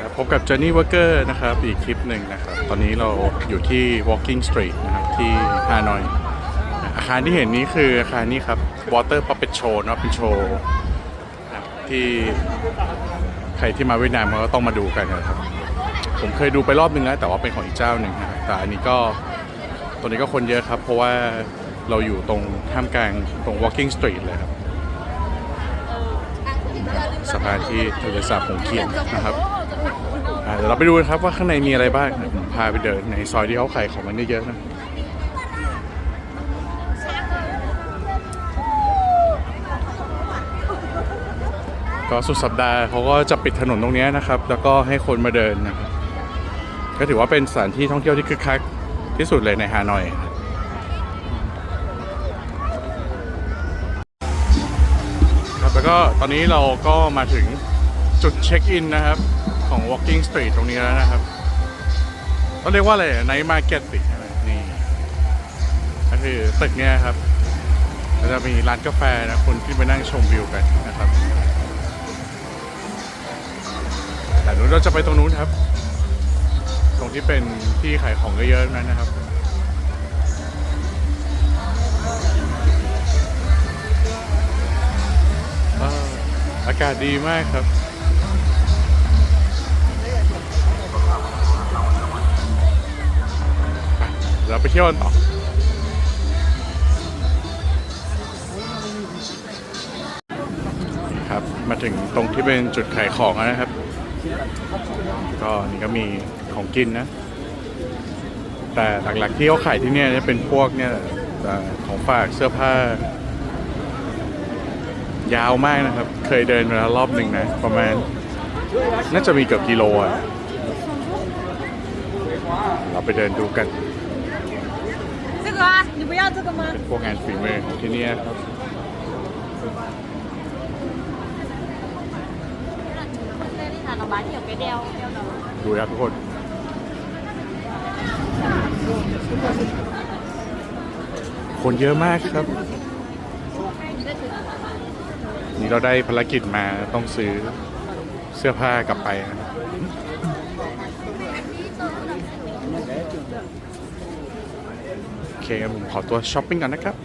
ครับพบกับ Journey Worker นะครับ อีกคลิปหนึ่งนะครับ ตอนนี้เราอยู่ที่ Walking Street นะครับ ที่ฮานอย อาคารที่เห็นนี้คืออาคารนี้ครับ Water Puppet Show นะเป็นโชว์ที่ใครที่มาเวียดนามก็ต้องมาดูกันนะครับ ผมเคยดูไปรอบนึงแล้ว แต่ว่าเป็นของอีกเจ้าหนึ่งนะแต่อันนี้ก็ตัวนี้ก็คนเยอะครับ เพราะว่าเราอยู่ตรงท่ามกลางตรง Walking Street เลยครับ สะพานที่ทะเลสาบหงเขียนนะครับเดี๋ยวเราไปดูกันครับว่าข้างในมีอะไรบ้างผมพาไปเดินในซอยที่เขาขายของกันเยอะๆนะก็สุดสัปดาห์เขาก็จะปิดถนนตรงนี้นะครับ แล้วก็ให้คนมาเดินนะครับก็ถือว่าเป็นสถานที่ท่องเที่ยวที่คึกคักที่สุดเลยในฮานอย แล้วก็ตอนนี้เราก็มาถึงจุดเช็คอินนะครับ ของ Walking Street ตรงนี้แล้วนะครับต้องเรียกว่าอะไรไนท์มาร์เก็ตใช่ไหมนี่ก็คือตึกเนี้ยครับจะมีร้านกาแฟนะคนขึ้นไปนั่งชมวิวกันนะครับแต่นู้นเราจะไปตรงนู้นครับ ตรงที่เป็นที่ขายของเยอะๆนั้นนะครับากาศดีมากครับ เราไปเที่ยวกันต่อครับมาถึงตรงที่เป็นจุดขายของแล้วนะครับ ก็นี่ก็มีของกินนะ แต่หลักๆที่เขาขายที่เนี่ยจะเป็นพวกเนี่ยของฝากเสื้อผ้า ยาวมากนะครับ เคยเดินมาแล้วรอบหนึ่งนะ ประมาณ น่าจะมีเกือบกิโลอ่ะ เราไปเดินดูกัน 这个啊，你不要这个吗？ เป็นพวกงานฝีมือของที่เนี่ยครับ đây là nó bán nhiều cái đeo đeo đầu ดูครับทุกคน คนเยอะมากครับ นี่เราได้ภารกิจมาต้องซื้อเสื้อผ้ากลับไปนะโอเคผมขอตัวช้อปปิ้งก่อนนะครับ